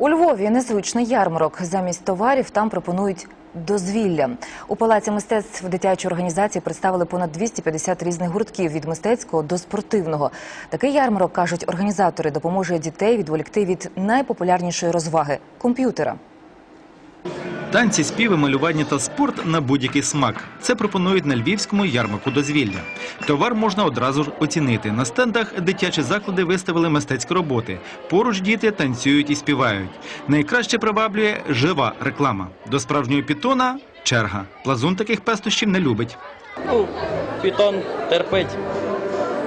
У Львові незвичний ярмарок. Замість товарів там пропонують дозвілля. У палаці мистецтв дитячої організації представили понад 250 різних гуртків від мистецького до спортивного. Такий ярмарок кажуть організатори допоможе дітей відволікти від найпопулярнішої розваги комп'ютера. Танці, співи, малювання та спорт на будь-який смак. Це пропонують на львівському ярмарку дозвілля. Товар можна одразу ж оцінити. На стендах дитячі заклади виставили мистецькі роботи. Поруч діти танцюють і співають. Найкраще приваблює жива реклама. До справжнього пітона черга. Плазун таких пестощів не любить. Ну, пітон терпить.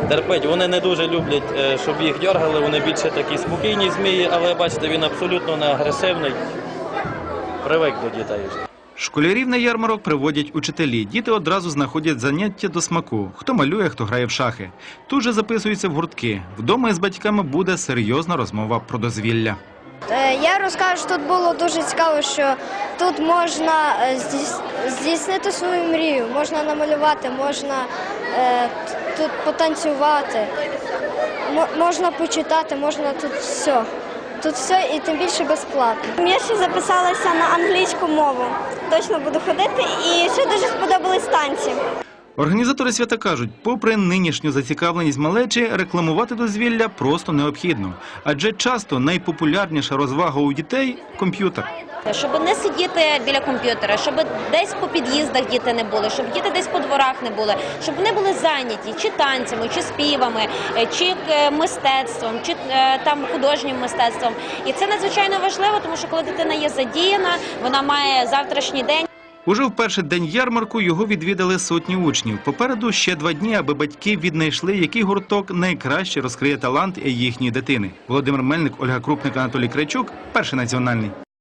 Терпить. Вони не дуже люблять, е, щоб їх дергали. Вони більше такі спокійні змії, але бачите, він абсолютно не агресивний. Привик до дітей. Школярів на ярмарок приводять учителі. Діти одразу знаходять заняття до смаку. Хто малює, хто грає в шахи. Тут же записуються в гуртки. Вдома із батьками буде серйозна розмова про дозвілля. Е, Я розкажу, що тут було дуже цікаво, що тут можна е, здійснити свою мрію, можна намалювати, можна е, тут потанцювати, мо- можна почитати, можна тут все. Тут все і тим більше безплатно. Я ще записалася на англійську мову. Точно буду ходити і ще дуже сподобались танці. Організатори свята кажуть, попри нинішню зацікавленість малечі, рекламувати дозвілля просто необхідно. Адже часто найпопулярніша розвага у дітей комп'ютер. Щоб не сидіти біля комп'ютера, щоб десь по під'їздах діти не були, щоб діти десь по дворах не були, щоб вони були зайняті чи танцями, чи співами, е, чи е, мистецтвом, чи е, там художнім мистецтвом. І це надзвичайно важливо, тому що коли дитина є задіяна, вона має завтрашній день. Уже в перший день ярмарку його відвідали сотні учнів. Попереду ще два дні, аби батьки віднайшли, який гурток найкраще розкриє талант їхньої дитини. Володимир Мельник, Ольга Крупник, Анатолій Крайчук, перший національний.